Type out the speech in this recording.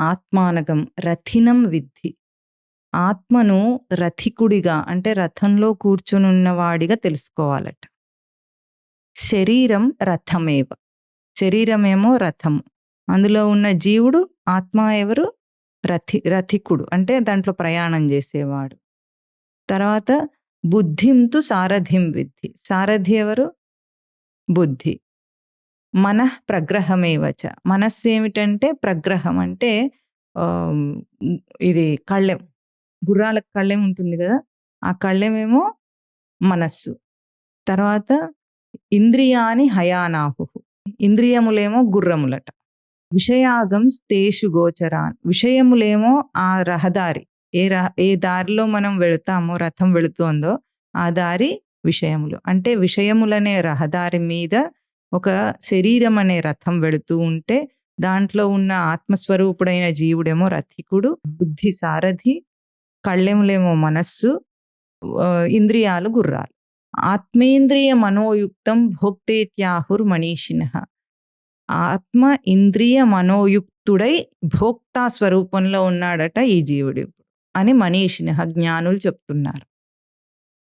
ఆత్మానగం రథినం విద్ధి. ఆత్మను రథికుడిగా అంటే రథంలో కూర్చునున్నవాడిగా తెలుసుకోవాలట. శరీరం రథమేవ. శరీరమేమో రథము. అందులో ఉన్న జీవుడు ఆత్మ ఎవరు? రథి రథికుడు. అంటే దాంట్లో ప్రయాణం చేసేవాడు. తర్వాత బుద్ధింతు సారథిం విద్ధి. సారథి ఎవరు? బుద్ధి. మనః ప్రగ్రహమేవచ మనస్సు ఏమిటంటే ప్రగ్రహం అంటే ఇది కళ్ళెం. గుర్రాలకు కళ్ళెం ఉంటుంది కదా ఆ కళ్ళెమేమో మనస్సు. తర్వాత ఇంద్రియాని హయానాహు. ఇంద్రియములేమో గుర్రములట. విషయాగం స్తేషు గోచరాన్. విషయములేమో ఆ రహదారి. ఏ రహ ఏ దారిలో మనం వెళుతామో రథం వెళుతోందో ఆ దారి విషయములు. అంటే విషయములనే రహదారి మీద ఒక శరీరం అనే రథం వెళుతూ ఉంటే దాంట్లో ఉన్న ఆత్మస్వరూపుడైన జీవుడేమో రథికుడు బుద్ధి సారథి కళ్ళెములేమో మనస్సు ఇంద్రియాలు గుర్రాలు. ఆత్మేంద్రియ మనోయుక్తం భోక్తేత్యాహుర్ మనీషిన. ఆత్మ ఇంద్రియ మనోయుక్తుడై భోక్తా స్వరూపంలో ఉన్నాడట ఈ జీవుడు అని మనీషిన జ్ఞానులు చెప్తున్నారు.